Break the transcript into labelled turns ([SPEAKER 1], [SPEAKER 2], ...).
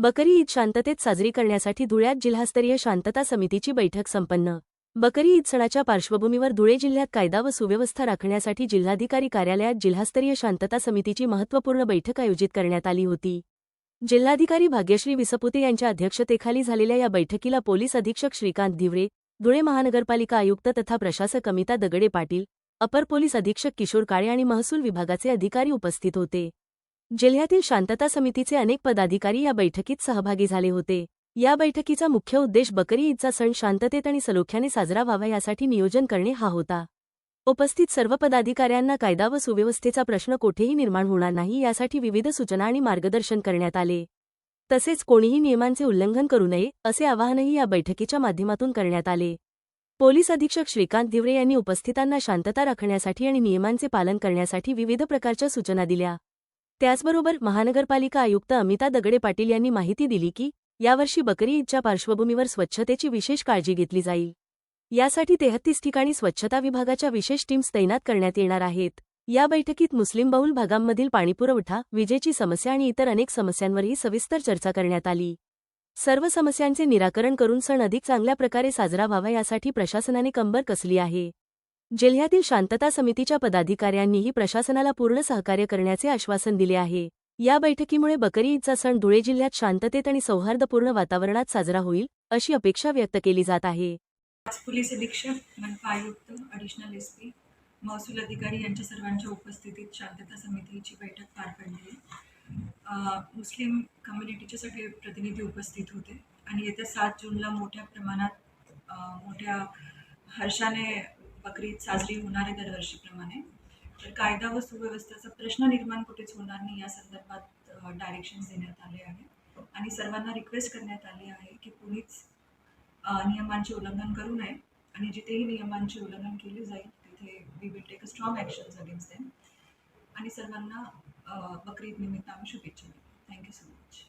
[SPEAKER 1] बकरी ईद शांततेत साजरी करण्यासाठी धुळ्यात जिल्हास्तरीय शांतता समितीची बैठक संपन्न. बकरी ईद सणाच्या पार्श्वभूमीवर धुळे जिल्ह्यात कायदा व सुव्यवस्था राखण्यासाठी जिल्हाधिकारी कार्यालयात जिल्हास्तरीय शांतता समितीची महत्त्वपूर्ण बैठक आयोजित करण्यात आली होती. जिल्हाधिकारी भाग्यश्री विसपुते यांच्या अध्यक्षतेखाली झालेल्या या बैठकीला पोलीस अधीक्षक श्रीकांत धिवरे धुळे महानगरपालिका आयुक्त तथा प्रशासक अमिता दगडे पाटील अपर पोलीस अधीक्षक किशोर काळे आणि महसूल विभागाचे अधिकारी उपस्थित होते. जिल्ह्यातील शांतता समितीचे अनेक पदाधिकारी या बैठकीत सहभागी झाले होते. या बैठकीचा मुख्य उद्देश बकरी ईदचा सण शांततेत आणि सलोख्याने साजरा व्हावा यासाठी नियोजन करणे हा होता. उपस्थित सर्व पदाधिकाऱ्यांना कायदा व सुव्यवस्थेचा प्रश्न कोठेही निर्माण होणार नाही यासाठी विविध सूचना आणि मार्गदर्शन करण्यात आले. तसेच कोणीही नियमांचे उल्लंघन करू नये असे आवाहनही या बैठकीच्या माध्यमातून करण्यात आले. पोलीस अधीक्षक श्रीकांत दिवरे यांनी उपस्थितांना शांतता राखण्यासाठी आणि नियमांचे पालन करण्यासाठी विविध प्रकारच्या सूचना दिल्या. त्याचबरोबर महानगरपालिका आयुक्त अमिता दगडे पाटील यांनी माहिती दिली की यावर्षी बकरी ईदच्या पार्श्वभूमीवर स्वच्छतेची विशेष काळजी घेतली जाईल. यासाठी तेहत्तीस ठिकाणी स्वच्छता विभागाच्या विशेष टीम्स तैनात करण्यात येणार आहेत. या बैठकीत मुस्लिम बहुल भागांमधील पाणीपुरवठा विजेची समस्या आणि इतर अनेक समस्यांवरही सविस्तर चर्चा करण्यात आली. सर्व समस्यांचे निराकरण करून सण अधिक चांगल्या प्रकारे साजरा व्हावा यासाठी प्रशासनाने कंबर कसली आहे. जिल्ह्यातील शांतता समितीच्या पदाधिकाऱ्यांनीही प्रशासनाला पूर्ण सहकार्य करण्याचे आश्वासन दिले आहे. या बैठकीमुळे बकरी ईदचा सण धुळे जिल्ह्यात शांततेत आणि सौहार्दपूर्ण वातावरणात साजरा होईल अशी अपेक्षा व्यक्त केली जात आहे.
[SPEAKER 2] पोलीस अधीक्षक मनपा आयुक्त अडिशनल एस पी महसूल अधिकारी यांच्या सर्वांच्या उपस्थितीत शांतता समितीची बैठक पार पडली. मुस्लिम कम्युनिटीचे सगळे प्रतिनिधी उपस्थित होते. आणि येत्या सात जूनला मोठ्या प्रमाणात मोठ्या हर्षाने बकरी ईद साजरी होणार आहे दरवर्षीप्रमाणे. तर कायदा व सुव्यवस्थेचा प्रश्न निर्माण कुठेच होणार नाही या संदर्भात डायरेक्शन्स देण्यात आले आहे. आणि सर्वांना रिक्वेस्ट करण्यात आली आहे की कोणीच नियमांचे उल्लंघन करू नये. आणि जिथेही नियमांचे उल्लंघन केले जाईल तिथे we will take a strong actions against them आणि सर्वांना बकरीद निमित्त आम्ही शुभेच्छा देतो. Thank you so much